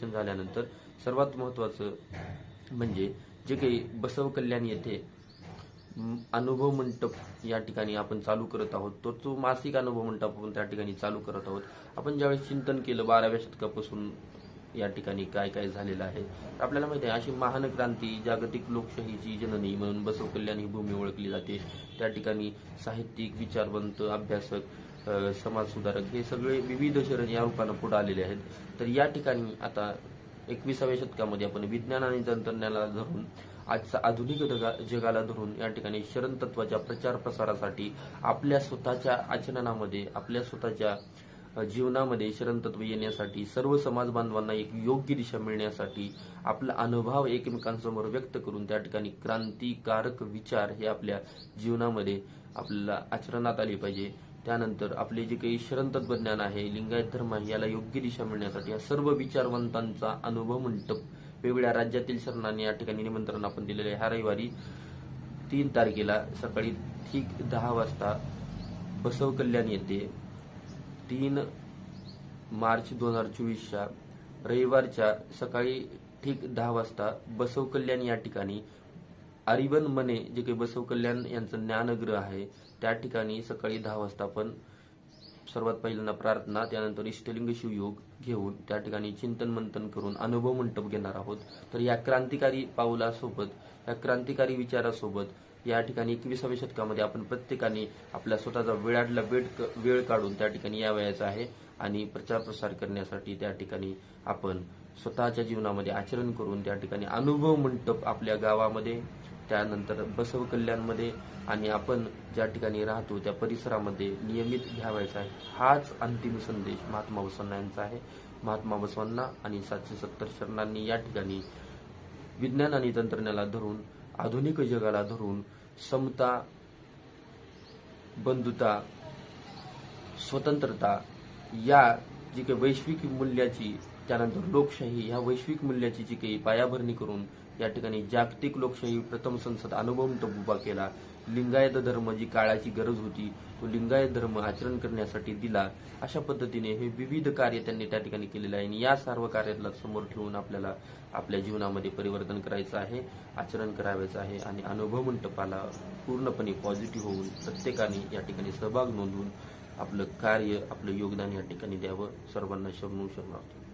शिक्षण झाल्यानंतर सर्वात महत्त्वाचं म्हणजे जे काही बसव कल्याण येथे अनुभव मंडप या ठिकाणी आपण चालू करत आहोत. तो तो मासिक अनुभव मंडप आपण त्या ठिकाणी चालू करत आहोत. आपण ज्यावेळेस चिंतन केलं बाराव्या शतकापासून या ठिकाणी काय काय झालेलं आहे. तर आपल्याला माहिती आहे अशी महान क्रांती जागतिक लोकशाहीची जननी म्हणून बसव कल्याण ही भूमी ओळखली जाते. त्या ठिकाणी साहित्यिक विचारवंत अभ्यासक समाजसुधारक हे सगळे विविध शरण या रूपानं पुढे आलेले आहेत. तर या ठिकाणी आता एकविसाव्या शतकामध्ये आपण विज्ञान आणि तंत्रज्ञानाला धरून आजचा आधुनिक जगा- जगाला धरून या ठिकाणी शरण तत्वाच्या प्रचार प्रसारासाठी आपल्या स्वतःच्या आचरणामध्ये आपल्या स्वतःच्या जीवनामध्ये शरणतत्व येण्यासाठी सर्व समाज बांधवांना एक योग्य दिशा मिळण्यासाठी आपला अनुभव एकमेकांसमोर व्यक्त करून त्या ठिकाणी क्रांतिकारक विचार हे आपल्या जीवनामध्ये आपल्याला आचरणात आले पाहिजे. त्यानंतर आपले जे काही शरणतत्व ज्ञान आहे लिंगायत धर्म आहे याला योग्य दिशा मिळण्यासाठी या सर्व विचारवंतांचा अनुभव मंडप वेगवेगळ्या राज्यातील शरणांनी या ठिकाणी निमंत्रण आपण दिलेले आहे. ह्या रविवारी तीन तारखेला सकाळी ठीक दहा वाजता बसव कल्याण येते तीन मार्च दोन हजार चोवीसच्या रविवारच्या सकाळी ठीक दहा वाजता बसव कल्याण या ठिकाणी आरिवन मने जे काही बसव कल्याण यांचं ज्ञानग्रह आहे त्या ठिकाणी सकाळी दहा वाजता पण सर्वात पहिल्यांदा प्रार्थना त्यानंतर इष्टलिंग शिवयोग घेऊन त्या ठिकाणी चिंतन मंथन करून अनुभव मंटप घेणार आहोत. तर या क्रांतिकारी पाऊलासोबत या क्रांतिकारी विचारासोबत या ठिकाणी एकविसाव्या शतकामध्ये आपण प्रत्येकाने आपल्या स्वतःचा वेळातला वेळ वेळ काढून त्या ठिकाणी यावयाचा आहे आणि प्रचार प्रसार करण्यासाठी त्या ठिकाणी आपण स्वतःच्या जीवनामध्ये आचरण करून त्या ठिकाणी अनुभव मंडप आपल्या गावामध्ये त्यानंतर बसव कल्याणमध्ये आणि आपण ज्या ठिकाणी राहतो त्या परिसरामध्ये नियमित घ्यावायचा आहे. हाच अंतिम संदेश महात्मा बसवांना यांचा आहे. महात्मा बसवांना आणि सातशे सत्तर शरणांनी या ठिकाणी विज्ञान आणि तंत्रज्ञानाला धरून आधुनिक जगाला धरून समता बंधुता स्वतंत्रता या जी काही वैश्विक मूल्याची त्यानंतर लोकशाही ह्या वैश्विक मूल्याची जी काही पायाभरणी करून या ठिकाणी जागतिक लोकशाही प्रथम संसद अनुभव तो उभा केला. लिंगायत धर्म जी काळाची गरज होती तो लिंगायत धर्म आचरण करण्यासाठी दिला. अशा पद्धतीने हे विविध कार्य त्यांनी त्या ठिकाणी केलेलं आहे. आणि या सर्व कार्याला समोर ठेवून आपल्याला आपल्या जीवनामध्ये परिवर्तन करायचं आहे आचरण करावायचं आहे आणि अनुभव मंडपाला पूर्णपणे पॉझिटिव्ह होऊन प्रत्येकाने या ठिकाणी सहभाग नोंदवून आपलं कार्य आपलं योगदान या ठिकाणी द्यावं. सर्वांना शरणू शरणार्थी.